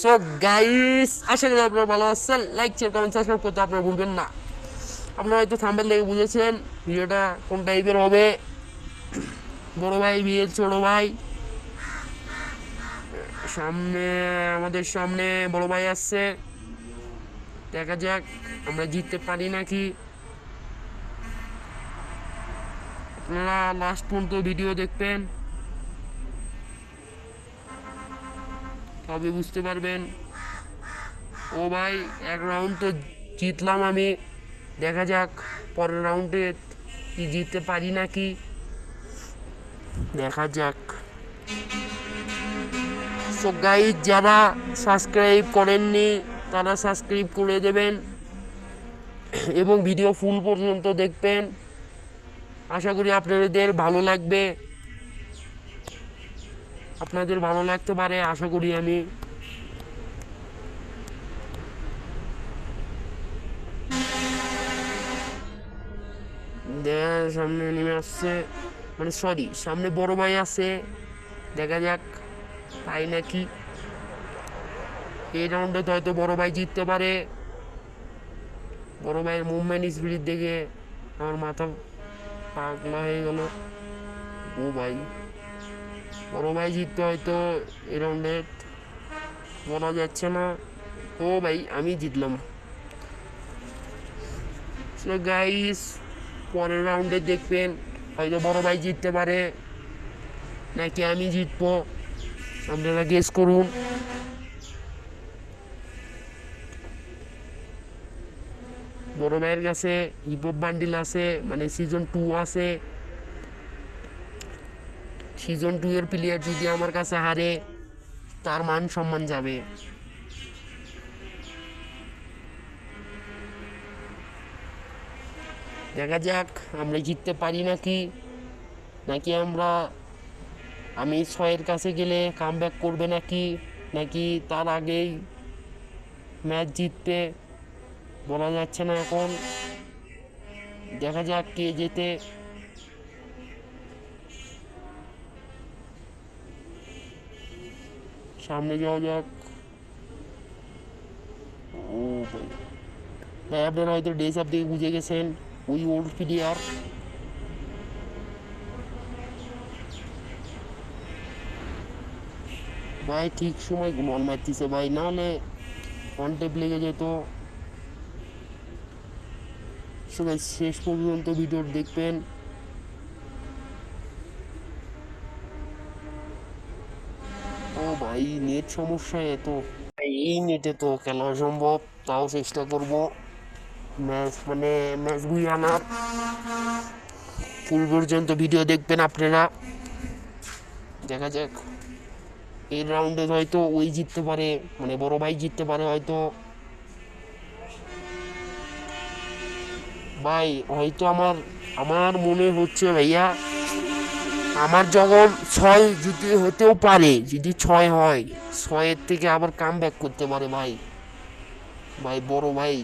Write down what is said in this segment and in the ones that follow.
So guys আশা করি আপনারা ভালো আছেন। লাইক শেয়ার কমেন্ট সাবস্ক্রাইব করতে আপনারা ভুলবেন না। আপনারা হয়তো থাম্বেল দেখে বুঝেছেন ভিডিওটা কোন টাইপের হবে। বড় ভাই বিয়ে ছোট ভাই। সামনে, আমাদের সামনে বড় ভাই আসছে। দেখা যাক, আমরা জিততে পারি নাকি। আপনারা লাস্ট পর্যন্ত ভিডিও দেখবেন। তবে বুঝতে পারবেন। ও ভাই, এক রাউন্ড তো জিতলাম আমি। দেখা যাক, পরের রাউন্ডে কি জিততে পারি নাকি। দেখা যাক। সো গাইজ যারা সাবস্ক্রাইব করেননি, তারা সাবস্ক্রাইব করে দেবেন। এবং ভিডিও ফুল পর্যন্ত দেখবেন। আশা করি আপনাদের ভালো লাগবে। আপনাদের ভালো লাগতে পারে, আশা করি আমি সামনে নেমে আসছে। মানে সরি সামনে বড় ভাই আছে। দেখা যাক, তাই নাকি? এই রাউন্ডে তো হয়তো বড় ভাই জিততে পারে। বড় ভাইয়ের মুভমেন্ট স্পিড দেখে আমার মাথা পাগলা হয়ে গেল। ও ভাই। বড় জিততে হয়তো এই রাউন্ডে বলা যাচ্ছে না। ও ভাই, আমি জিতলাম। গাইস পরের রাউন্ডে দেখবেন হয়তো বড় ভাই জিততে পারে, নাকি আমি জিতবো। আপনারা গেস করুন। বড় ভাইয়ের কাছে হিপহপ বান্ডিল আছে মানে সিজন টু আছে। সিজন টু এর প্লেয়ার যদি আমার কাছে হারে, তার মান সম্মান যাবে। দেখা যাক, আমরা জিততে পারি নাকি? নাকি আমরা, আমি ছয়ের কাছে গেলে কাম ব্যাক করবে নাকি? নাকি তার আগেই ম্যাচ জিততে, বলা যাচ্ছে না এখন। দেখা যাক কে যেতে সামনে যাওয়া যাক। ও ভাই ভাই, আপনারা হয়তো ডেস আপ থেকে বুঝে গেছেন, ওই ওল্ড প্লেয়ার ভাই, ঠিক সময় মন মারতিছে ভাই, নাহলে টেপ লেগে যেত। সবাই, শেষ পর্যন্ত ভিডিও দেখবেন। ভাই নেট সমস্যা এত এই নেটে তো খেলা সম্ভব, তাও চেষ্টা করব। ম্যাচ মানে ম্যাচ বুঝে আনার। ফুল পর্যন্ত ভিডিও দেখবেন আপনারা। দেখা যাক। এই রাউন্ডে হয়তো ওই জিততে পারে মানে বড় ভাই জিততে পারে হয়তো। ভাই, হয়তো আমার আমার মনে হচ্ছে ভাইয়া আমার যখন ছয় যদি হতেও পারে, যদি ছয় হয়, ছয়ের থেকে আবার কাম ব্যাক করতে পারে ভাই। ভাই, বড় ভাই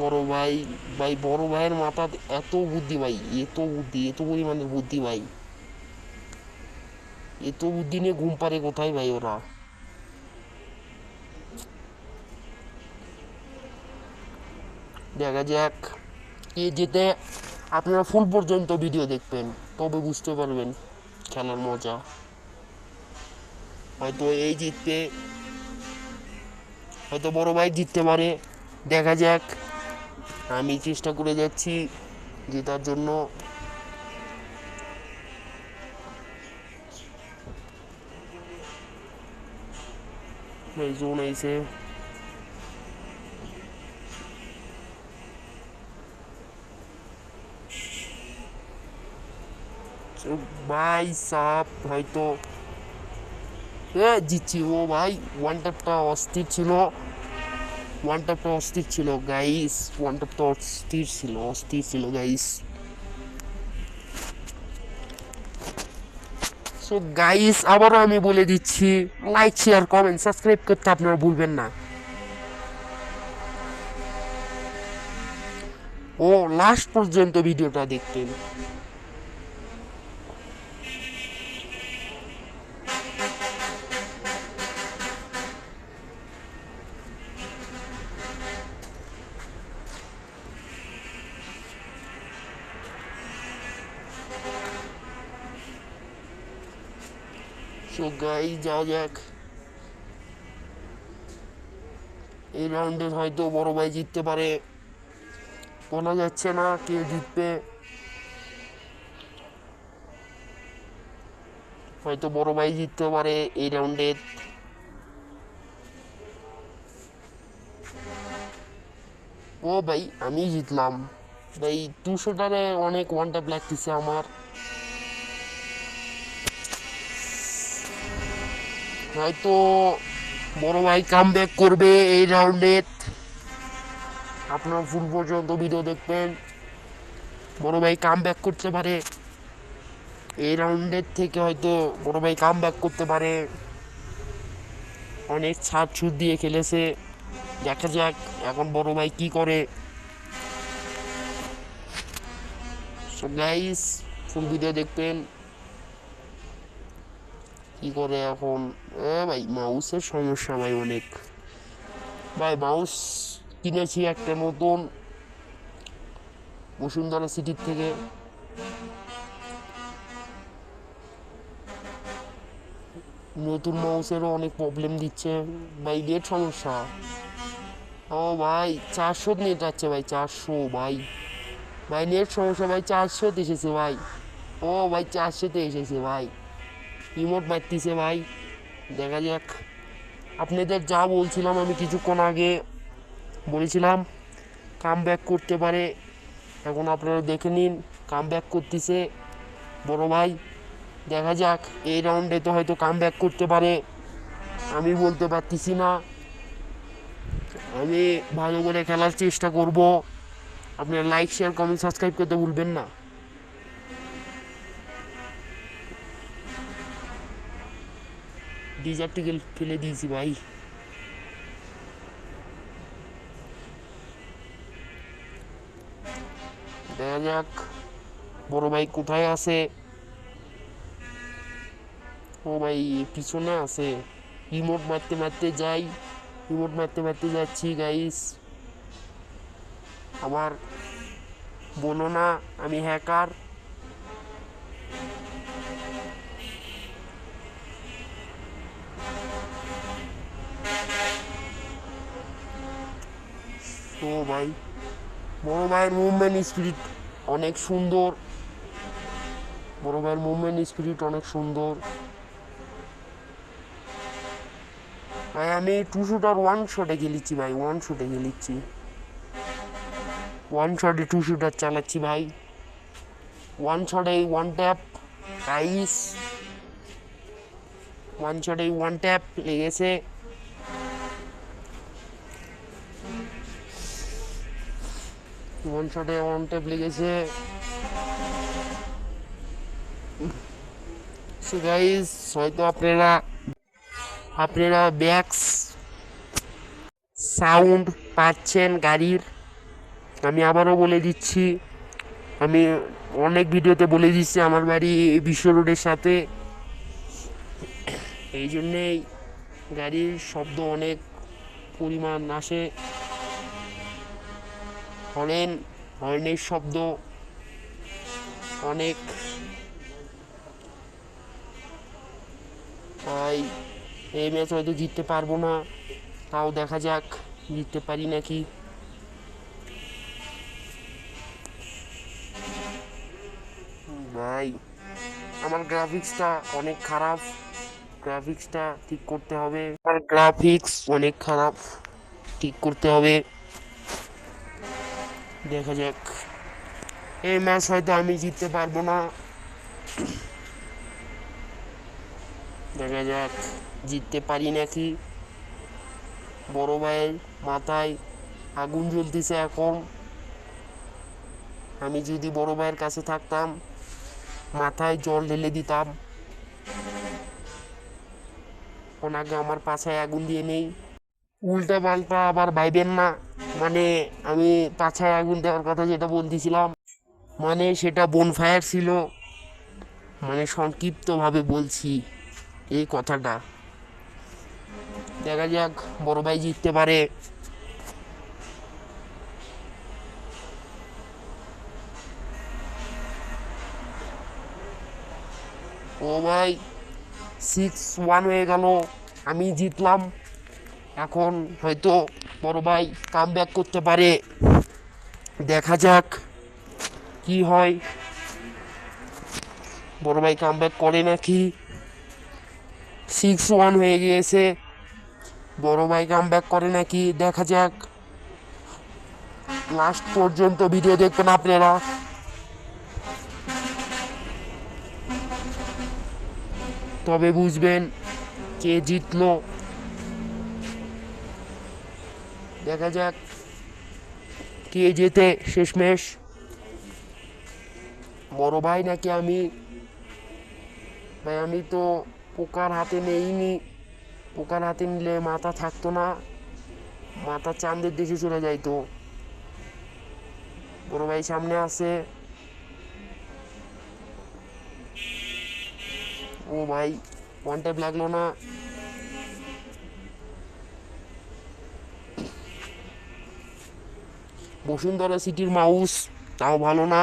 বড় ভাই ভাই, বড় ভাইয়ের মাথা এত বুদ্ধি ভাই, এত বুদ্ধি, এত পরিমাণে বুদ্ধি ভাই। এত বুদ্ধি নিয়ে ঘুম পারে কোথায় ভাই ওরা? দেখা যাক কে যেতে আপনারা ফুল পর্যন্ত ভিডিও দেখবেন। তবে বুঝতে পারবেন খেলার মজা। হয়তো এই জিততে, হয়তো বড় ভাই জিততে পারে। দেখা যাক। আমি চেষ্টা করে যাচ্ছি জেতার জন্য। জোন আইছে। ভাই সাপ, হয়তো। এ জিতছি। ও ভাই ওয়ান ট্যাপটা অস্থির ছিল। ওয়ান অস্থির ছিল গাইস ওয়ান ট্যাপটা অস্থির ছিল অস্থির ছিল গাইস সো গাইস আবারও আমি বলে দিচ্ছি লাইক শেয়ার কমেন্ট সাবস্ক্রাইব করতে আপনারা ভুলবেন না। ও লাস্ট পর্যন্ত ভিডিওটা দেখতেন। গাই যাওয়া যাক এই রাউন্ডে হয়তো বড় ভাই জিততে পারে। বলা যাচ্ছে না কে জিতবে। হয়তো বড় ভাই জিততে পারে এই রাউন্ডে ও ভাই আমি জিতলাম। ভাই দুশো দুশোটারে অনেক ওয়ান ট্যাপ লাগতেছে আমার। হয়তো বড় ভাই কাম ব্যাক করবে এই রাউন্ডে আপনার ফুল পর্যন্ত ভিডিও দেখবেন। বড় ভাই কাম ব্যাক করতে পারে। এই রাউন্ডের থেকে হয়তো বড় ভাই কাম ব্যাক করতে পারে। অনেক ছাড় ছুট দিয়ে খেলেছে। দেখা যাক এখন বড় ভাই কি করে। ফুল ভিডিও দেখবেন। কি করে এখন? ভাই, মাউসের সমস্যা ভাই অনেক। ভাই, মাউস কিনেছি একটা নতুন বসুন্ধরা সিটির থেকে। নতুন মাউসেরও অনেক প্রবলেম দিচ্ছে। ভাই, নেট সমস্যা। ও ভাই, চারশো নেট যাচ্ছে ভাই, চারশো ভাই। ভাই, নেট সমস্যা ভাই চারশোতে এসেছে ভাই। ও ভাই চারশোতে এসেছে ভাই। রিমোট মারতেছে ভাই। দেখা যাক। আপনাদের যা বলছিলাম আমি কিছুক্ষণ আগে বলেছিলাম কাম ব্যাক করতে পারে। এখন আপনারা দেখে নিন কাম ব্যাক করতেছে বড় ভাই। দেখা যাক, এই রাউন্ডে তো হয়তো কাম ব্যাক করতে পারে। আমি বলতে পারতেছি না। আমি ভালো করে খেলার চেষ্টা করব। আপনারা লাইক শেয়ার কমেন্ট সাবস্ক্রাইব করতে ভুলবেন না। ডিজার্টিকেল ফেলে দিয়েছি ভাই দেখা যাক, বড় ভাই কোথায় আছে? ও ভাই, পিছনে আছে। রিমোট মারতে মারতে যাই। রিমোট মারতে মারতে যাচ্ছি গাইস আবার বলো না আমি হ্যাকার ও ভাই, বড় ভাইয়ের মুভমেন্ট স্পিরিট অনেক সুন্দর। বড় ভাইয়ের মুভমেন্ট স্পিরিট অনেক সুন্দর। ভাই, আমি টু শুটার ওয়ান শটে খেলেছি ভাই ওয়ান শটে খেলেছি। ওয়ান শটে টু শুটার চালাচ্ছি ভাই। ওয়ান শটে ওয়ান ট্যাপ আইস ওয়ান শটে ওয়ান ট্যাপ লেগেছে। ওয়ান শটে ওয়ান ট্যাপ লেগেছে? সো গাইস হয়তো আপনারা আপনারা ব্যাক্স সাউন্ড পাচ্ছেন গাড়ির। আমি আবারও বলে দিচ্ছি, আমি অনেক ভিডিওতে বলে দিচ্ছি আমার বাড়ি বিশ্ব রোডের সাথে। এই জন্যেই গাড়ির শব্দ অনেক পরিমাণ আসে। হর্ন হর্নের শব্দ অনেক। তাই এই ম্যাচ হয়তো জিততে পারব না, তাও দেখা যাক, জিততে পারি নাকি। ভাই, আমার গ্রাফিক্সটা অনেক খারাপ। গ্রাফিক্সটা ঠিক করতে হবে। আমার গ্রাফিক্স অনেক খারাপ, ঠিক করতে হবে। দেখা যাক। এই ম্যাচ হয়তো আমি জিততে পারব না। দেখা যাক, জিততে পারি নাকি? বড় ভাইয়ের মাথায় আগুন জ্বলতেছে এখন। আমি যদি বড় ভাইয়ের কাছে থাকতাম, মাথায় জল ঢেলে দিতাম। ওনাকে আমার পাছায় আগুন দিয়ে নেই। উল্টা পাল্টা আবার ভাইবেন না। মানে আমি পাছায় আগুন দেওয়ার কথা যেটা বলতেছিলাম মানে সেটা বনফায়ার ছিল। মানে সংক্ষিপ্তভাবে বলছি এই কথাটা। দেখা যাক বড় ভাই জিততে পারে। ও ভাই সিক্স ওয়ান হয়ে গেল। আমি জিতলাম। এখন হয়তো বড় ভাই কাম ব্যাক করতে পারে। দেখা যাক কি হয়। বড় ভাই কাম ব্যাক করে নাকি? সিক্স ওয়ান হয়ে গিয়েছে। বড় ভাই কাম ব্যাক করে নাকি? দেখা যাক। লাস্ট পর্যন্ত ভিডিও দেখবেন আপনারা। তবে বুঝবেন কে জিতলো। দেখা যাক। কে যেতে? শেষমেশ। বড় ভাই নাকি আমি? ভাই, আমি তো পোকার হাতে নেইনি। পোকার হাতে নিলে মাথা থাকতো না। মাথা চাঁদের দেশে চলে যাইতো। বড় ভাই সামনে আছে। ও ভাই ওয়ান লাগল না। বসুন্ধরা সিটির মাউস, তাও ভালো না।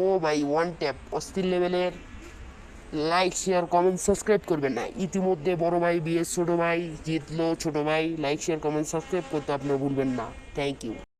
ও ভাই ওয়ান ট্যাপ অস্থির লেভেলের। লাইক শেয়ার কমেন্ট সাবস্ক্রাইব করবেন না। ইতিমধ্যে বড় ভাই বিএস ছোটো ভাই, জিতলো ছোটো ভাই লাইক শেয়ার কমেন্ট সাবস্ক্রাইব করতে আপনি ভুলবেন না। Thank you